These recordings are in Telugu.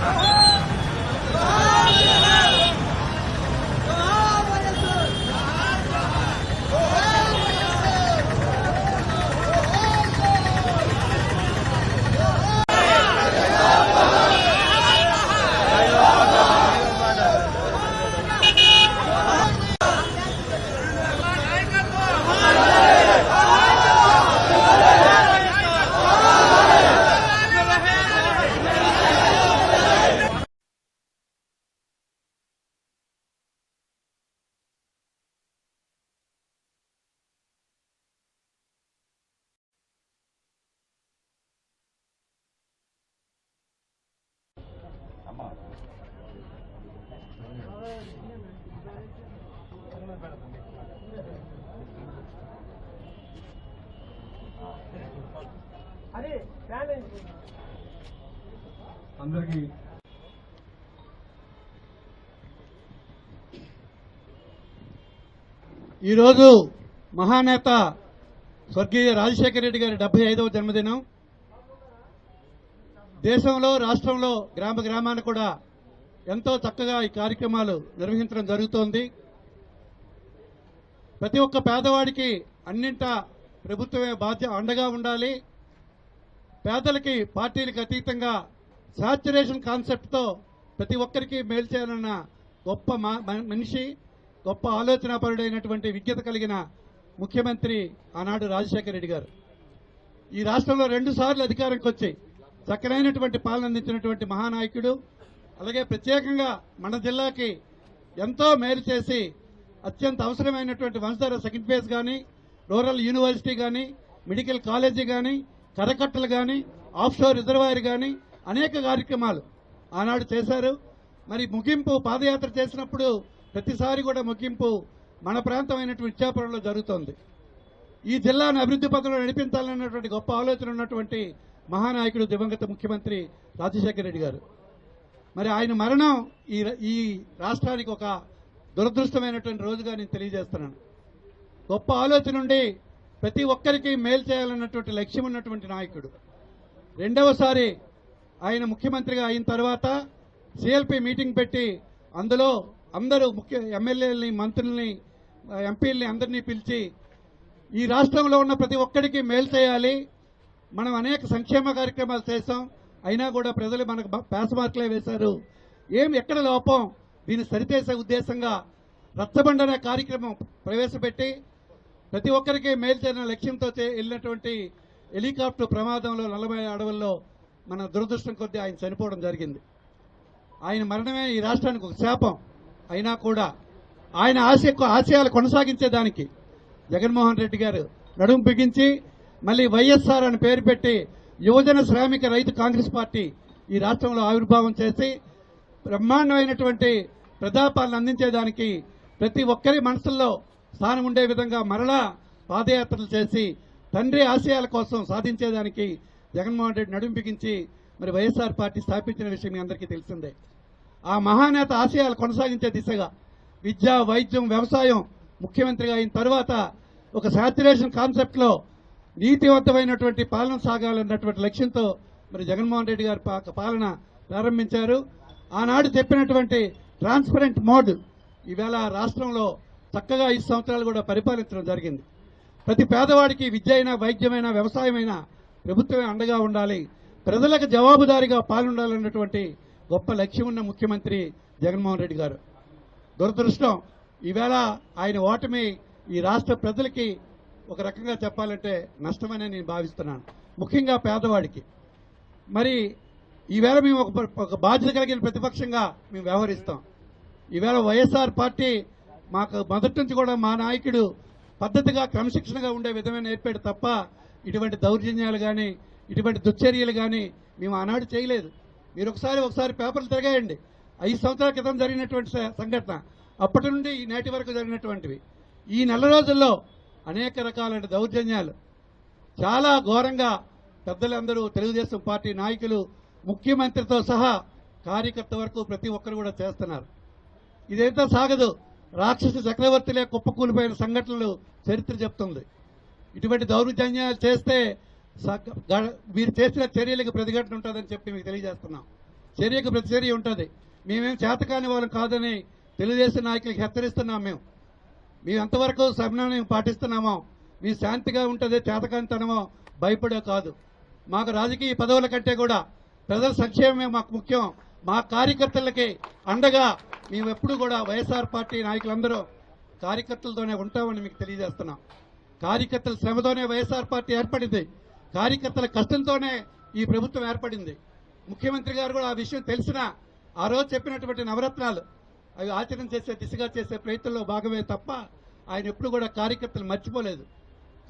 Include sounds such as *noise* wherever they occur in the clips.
Oh! *laughs* అందరికీ ఈరోజు మహానేత స్వర్గీయ రాజశేఖర రెడ్డి గారి డెబ్బై ఐదవ జన్మదినం. దేశంలో రాష్ట్రంలో గ్రామ గ్రామాన్ని కూడా ఎంతో చక్కగా ఈ కార్యక్రమాలు నిర్వహించడం జరుగుతోంది. ప్రతి ఒక్క పేదవాడికి అన్నింట ప్రభుత్వమే బాధ్య అండగా ఉండాలి. పేదలకి పార్టీలకు అతీతంగా సాచురేషన్ కాన్సెప్ట్తో ప్రతి ఒక్కరికి మేలు చేయాలన్న గొప్ప మా- మ- మనిషి గొప్ప ఆలోచనాపరుడైనటువంటి విజ్ఞత కలిగిన ముఖ్యమంత్రి ఆనాడు రాజశేఖర రెడ్డి గారు. ఈ రాష్ట్రంలో రెండు సార్లు అధికారంకి వచ్చి చక్కనైనటువంటి పాలన అందించినటువంటి మహానాయకుడు అలాగే ప్రత్యేకంగా మన జిల్లాకి ఎంతో మేలు చేసి అత్యంత అవసరమైనటువంటి వంశధార సెకండ్ ఫేజ్ కానీ రూరల్ యూనివర్సిటీ కానీ మెడికల్ కాలేజీ కానీ కరకట్టలు కానీ ఆఫ్షోర్ రిజర్వాయర్ కానీ అనేక కార్యక్రమాలు ఆనాడు చేశారు. మరి ముగింపు పాదయాత్ర చేసినప్పుడు ప్రతిసారి కూడా ముగింపు మన ప్రాంతమైనటువంటి విద్యాపురంలో జరుగుతోంది. ఈ జిల్లాను అభివృద్ధి పథంలో నడిపించాలన్నటువంటి గొప్ప ఆలోచన ఉన్నటువంటి మహానాయకుడు దివంగత ముఖ్యమంత్రి రాజశేఖర రెడ్డి గారు. మరి ఆయన మరణం ఈ ఈ రాష్ట్రానికి ఒక దురదృష్టమైనటువంటి రోజుగా నేను తెలియజేస్తున్నాను. గొప్ప ఆలోచన ఉండి ప్రతి ఒక్కరికి మేలు చేయాలన్నటువంటి లక్ష్యం ఉన్నటువంటి నాయకుడు. రెండవసారి ఆయన ముఖ్యమంత్రిగా అయిన తర్వాత సిఎల్పి మీటింగ్ పెట్టి అందులో అందరూ ముఖ్య ఎమ్మెల్యేలని మంత్రుల్ని ఎంపీల్ని అందరినీ పిలిచి ఈ రాష్ట్రంలో ఉన్న ప్రతి ఒక్కరికి మేలు చేయాలి. మనం అనేక సంక్షేమ కార్యక్రమాలు చేశాం. అయినా కూడా ప్రజలు మనకు బ- పాస్ మార్కులే వేశారు. ఏం ఎక్కడ లోపం? దీన్ని సరిచేసే ఉద్దేశంగా రచ్చబండనే కార్యక్రమం ప్రవేశపెట్టి ప్రతి ఒక్కరికి మేలు లక్ష్యంతో వెళ్ళినటువంటి హెలికాప్టర్ ప్రమాదంలో నలభై అడవుల్లో మన దురదృష్టం కొద్దీ ఆయన చనిపోవడం జరిగింది. ఆయన మరణమే ఈ రాష్ట్రానికి ఒక శాపం. అయినా కూడా ఆయన ఆశయ ఆశయాలు కొనసాగించేదానికి జగన్మోహన్ రెడ్డి గారు నడుము బిగించి మళ్ళీ వైఎస్ఆర్ అని పేరు పెట్టి యువజన శ్రామిక రైతు కాంగ్రెస్ పార్టీ ఈ రాష్ట్రంలో ఆవిర్భావం చేసి బ్రహ్మాండమైనటువంటి ప్రజాపాలన అందించేదానికి ప్రతి ఒక్కరి మనసుల్లో స్థానం ఉండే విధంగా మరలా పాదయాత్రలు చేసి తండ్రి ఆశయాల కోసం సాధించేదానికి జగన్మోహన్ రెడ్డి నడుము బిగించి మరి వైఎస్ఆర్ పార్టీ స్థాపించిన విషయం మీ అందరికీ తెలిసిందే. ఆ మహానేత ఆశయాలు కొనసాగించే దిశగా విద్య వైద్యం వ్యవసాయం ముఖ్యమంత్రిగా అయిన తర్వాత ఒక శాచ్యురేషన్ కాన్సెప్ట్లో నీతివంతమైనటువంటి పాలన సాగాలన్నటువంటి లక్ష్యంతో మరి జగన్మోహన్ రెడ్డి గారు పా- పాలన ప్రారంభించారు. ఆనాడు చెప్పినటువంటి ట్రాన్స్పరెంట్ మోడ్ ఈవేళ రాష్ట్రంలో చక్కగా ఐదు సంవత్సరాలు కూడా పరిపాలించడం జరిగింది. ప్రతి పేదవాడికి విద్య అయినా వైద్యమైన వ్యవసాయమైనా ప్రభుత్వమే అండగా ఉండాలి. ప్రజలకు జవాబుదారీగా పాల్గొనాలన్నటువంటి గొప్ప లక్ష్యం ఉన్న ముఖ్యమంత్రి జగన్మోహన్ రెడ్డి గారు. దురదృష్టం ఈవేళ ఆయన ఓటమి ఈ రాష్ట్ర ప్రజలకి ఒక రకంగా చెప్పాలంటే నష్టమనే నేను భావిస్తున్నాను. ముఖ్యంగా పేదవాడికి. మరి ఈవేళ మేము ఒక ఒక బాధ్యత కలిగిన ప్రతిపక్షంగా మేము వ్యవహరిస్తాం. ఈవేళ వైఎస్ఆర్ పార్టీ మాకు మొదటి నుంచి కూడా మా నాయకుడు పద్ధతిగా క్రమశిక్షణగా ఉండే విధమైన నేర్పాడు తప్ప ఇటువంటి దౌర్జన్యాలు కానీ ఇటువంటి దుశ్చర్యలు కానీ మేము ఆనాడు చేయలేదు. మీరు ఒకసారి ఒకసారి పేపర్లు తిరగేయండి. ఐదు సంవత్సరాల క్రితం జరిగినటువంటి సంఘటన. అప్పటి నుండి ఈ నేటి వరకు జరిగినటువంటివి. ఈ నెల రోజుల్లో అనేక రకాలైన దౌర్జన్యాలు. చాలా ఘోరంగా పెద్దలందరూ తెలుగుదేశం పార్టీ నాయకులు ముఖ్యమంత్రితో సహా కార్యకర్త వరకు ప్రతి ఒక్కరు కూడా చేస్తున్నారు. ఇదేంతో సాగదు. రాక్షసి చక్రవర్తిలే కుప్పకూలిపోయిన సంఘటనలు చరిత్ర చెప్తుంది. ఇటువంటి దౌర్జన్యాలు చేస్తే మీరు చేసిన చర్యలకు ప్రతిఘటన ఉంటుందని చెప్పి మీకు తెలియజేస్తున్నాం. చర్యకు ప్రతిచర్య ఉంటుంది. మేమేం చేతకాని వాళ్ళం కాదని తెలుగుదేశం నాయకులకు హెచ్చరిస్తున్నాం మేము. మేము ఎంతవరకు సమన్వయం పాటిస్తున్నామో మీ శాంతిగా ఉంటుంది చేతకానితనమో భయపడే కాదు. మాకు రాజకీయ పదవుల కంటే కూడా ప్రజల సంక్షేమమే మాకు ముఖ్యం. మా కార్యకర్తలకి అండగా మేము ఎప్పుడు కూడా వైఎస్ఆర్ పార్టీ నాయకులందరూ కార్యకర్తలతోనే ఉంటామని మీకు తెలియజేస్తున్నాం. కార్యకర్తల శ్రమతోనే వైఎస్ఆర్ పార్టీ ఏర్పడింది. కార్యకర్తల కష్టంతోనే ఈ ప్రభుత్వం ఏర్పడింది. ముఖ్యమంత్రి గారు కూడా ఆ విషయం తెలిసినా ఆ రోజు చెప్పినటువంటి నవరత్నాలు అవి ఆచరణ చేసే దిశగా చేసే ప్రయత్నంలో భాగమే తప్ప ఆయన ఎప్పుడు కూడా కార్యకర్తలు మర్చిపోలేదు.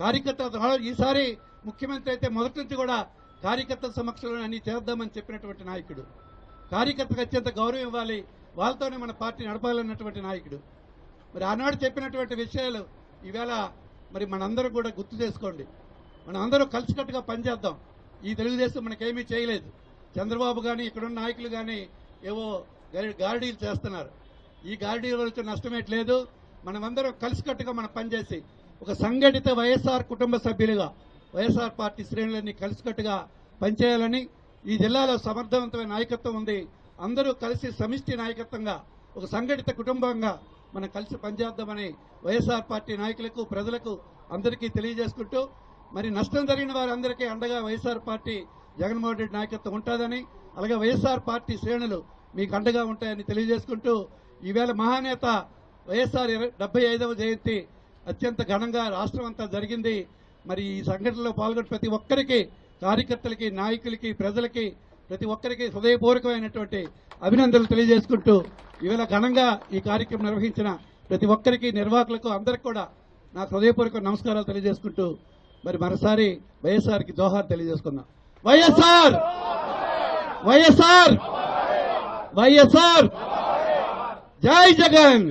కార్యకర్తల ఈసారి ముఖ్యమంత్రి అయితే మొదటి నుంచి కూడా కార్యకర్తల సమక్షంలో అన్ని చేద్దామని చెప్పినటువంటి నాయకుడు. కార్యకర్తలకు అత్యంత గౌరవం ఇవ్వాలి. వాళ్ళతోనే మన పార్టీ నడపాలన్నటువంటి నాయకుడు. మరి ఆనాడు చెప్పినటువంటి విషయాలు ఈవేళ మరి మనందరూ కూడా గుర్తు చేసుకోండి. మనం అందరం కలిసికట్టుగా పనిచేద్దాం. ఈ తెలుగుదేశం మనకేమీ చేయలేదు. చంద్రబాబు కానీ ఇక్కడున్న నాయకులు కానీ ఏవో గార్డీలు చేస్తున్నారు. ఈ గార్డీల వల్ల నష్టమేట్లేదు. మనమందరం కలిసికట్టుగా మనం పనిచేసి ఒక సంఘటిత వైఎస్ఆర్ కుటుంబ సభ్యులుగా వైఎస్ఆర్ పార్టీ శ్రేణులన్నీ కలిసికట్టుగా పనిచేయాలని ఈ జిల్లాలో సమర్థవంతమైన నాయకత్వం ఉంది. అందరూ కలిసి సమిష్టి నాయకత్వంగా ఒక సంఘటిత కుటుంబంగా మనం కలిసి పనిచేద్దామని వైఎస్ఆర్ పార్టీ నాయకులకు ప్రజలకు అందరికీ తెలియజేసుకుంటూ మరి నష్టం జరిగిన వారందరికీ అండగా వైఎస్ఆర్ పార్టీ జగన్మోహన్ రెడ్డి నాయకత్వం ఉంటుందని అలాగే వైఎస్ఆర్ పార్టీ శ్రేణులు మీకు అండగా ఉంటాయని తెలియజేసుకుంటూ ఈవేళ మహానేత వైఎస్ఆర్ డెబ్బై ఐదవ జయంతి అత్యంత ఘనంగా రాష్ట్రం అంతా జరిగింది. మరి ఈ సంఘటనలో పాల్గొన్న ప్రతి ఒక్కరికి కార్యకర్తలకి నాయకులకి ప్రజలకి ప్రతి ఒక్కరికి హృదయపూర్వకమైనటువంటి అభినందనలు తెలియజేసుకుంటూ ఇవాళ ఘనంగా ఈ కార్యక్రమం నిర్వహించిన ప్రతి ఒక్కరికి నిర్వాహకులకు అందరికి కూడా నా హృదయపూర్వక నమస్కారాలు తెలియజేసుకుంటూ మరి మరోసారి వైఎస్ఆర్కి జోహార్ తెలియజేసుకుందాం. వైఎస్ఆర్! వైఎస్ఆర్! వైఎస్ఆర్! జై జగన్!